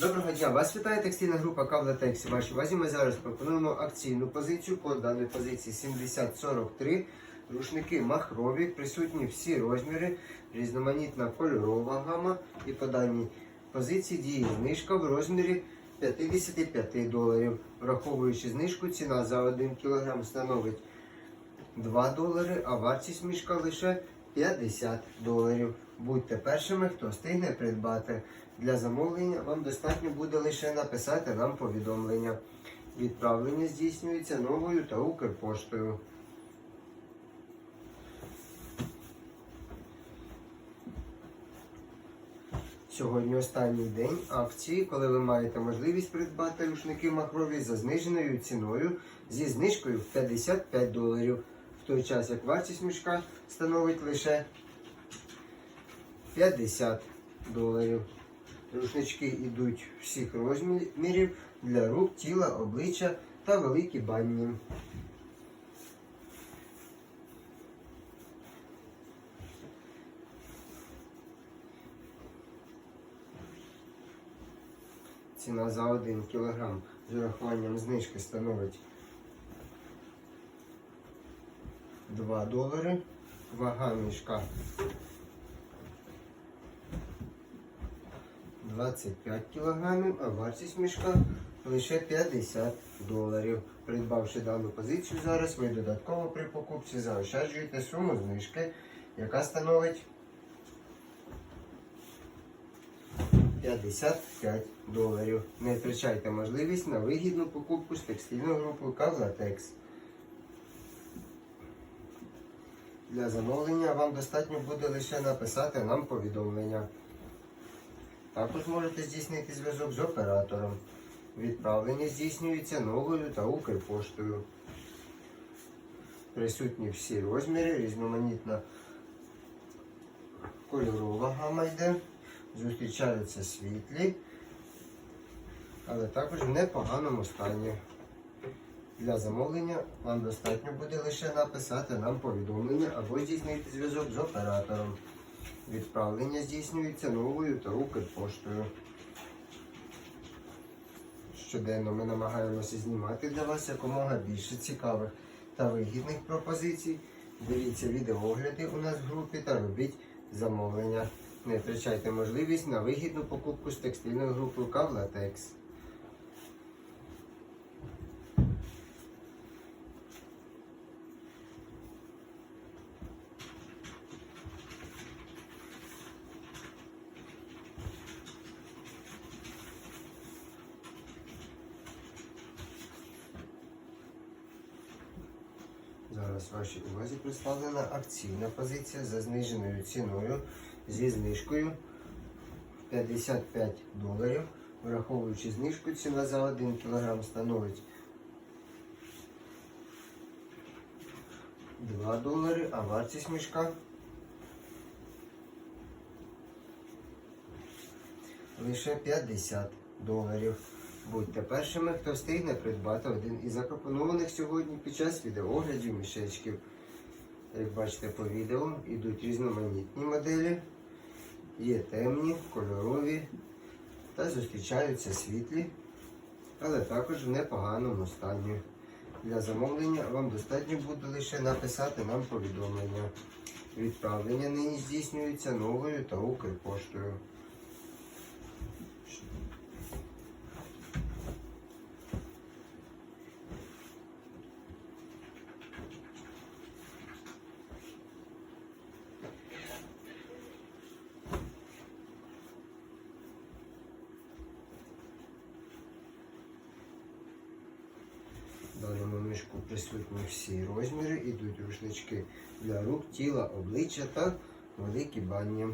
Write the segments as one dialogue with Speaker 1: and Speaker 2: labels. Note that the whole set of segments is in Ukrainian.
Speaker 1: Доброго дня, вас вітає текстильна група Кавлатекс. В вашій увазі ми зараз пропонуємо акційну позицію по даної позиції 7043. Рушники махрові, присутні всі розміри, різноманітна кольорова гама. І по даній позиції діє знижка в розмірі 55 доларів. Враховуючи знижку, ціна за 1 кг становить 2 долари, а вартість мішка лише 50 доларів. Будьте першими, хто встигне придбати. Для замовлення вам достатньо буде лише написати нам повідомлення. Відправлення здійснюється новою та Укрпоштою. Сьогодні останній день акції, коли ви маєте можливість придбати рушники махрові за зниженою ціною зі знижкою в 55 доларів, той час як вартість мішка становить лише 50 доларів. Рушнички йдуть всіх розмірів для рук, тіла, обличчя та великі банні. Ціна за 1 кг з урахуванням знижки становить 2 долари. Вага мішка 25 кг, а вартість мішка лише 50 доларів. Придбавши дану позицію зараз, ви додатково при покупці заощаджуєте суму знижки, яка становить 55 доларів. Не втрачайте можливість на вигідну покупку з текстильною групою Кавлатекс. Для замовлення вам достатньо буде лише написати нам повідомлення. Також можете здійснити зв'язок з оператором. Відправлення здійснюється новою та Укрпоштою. Присутні всі розміри, різноманітна кольорова гама йде. Зустрічаються світлі, але також в непоганому стані. Для замовлення вам достатньо буде лише написати нам повідомлення або здійснити зв'язок з оператором. Відправлення здійснюється новою та Укрпоштою. Щоденно ми намагаємося знімати для вас якомога більше цікавих та вигідних пропозицій. Дивіться відеоогляди у нас в групі та робіть замовлення. Не втрачайте можливість на вигідну покупку з текстильною групою Кавлатекс. Зараз вашій увазі представлена акційна позиція за зниженою ціною зі знижкою 55 доларів. Враховуючи знижку, ціна за 1 кг становить 2 долари, а вартість мішка лише 50 доларів. Будьте першими, хто встигне придбати один із запропонованих сьогодні під час відеооглядів мішечків. Як бачите по відео, йдуть різноманітні моделі, є темні, кольорові та зустрічаються світлі, але також в непоганому стані. Для замовлення вам достатньо буде лише написати нам повідомлення. Відправлення нині здійснюється новою та Укрпоштою. Присутні всі розміри, ідуть рушнички для рук, тіла, обличчя та великі бані.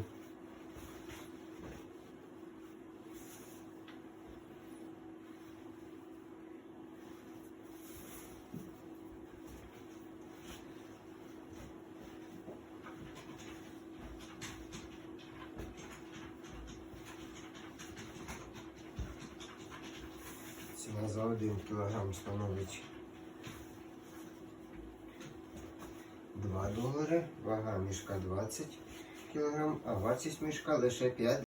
Speaker 1: За 1 кг становить 2 долари, вага мішка 20 кг, а вартість мішка лише 5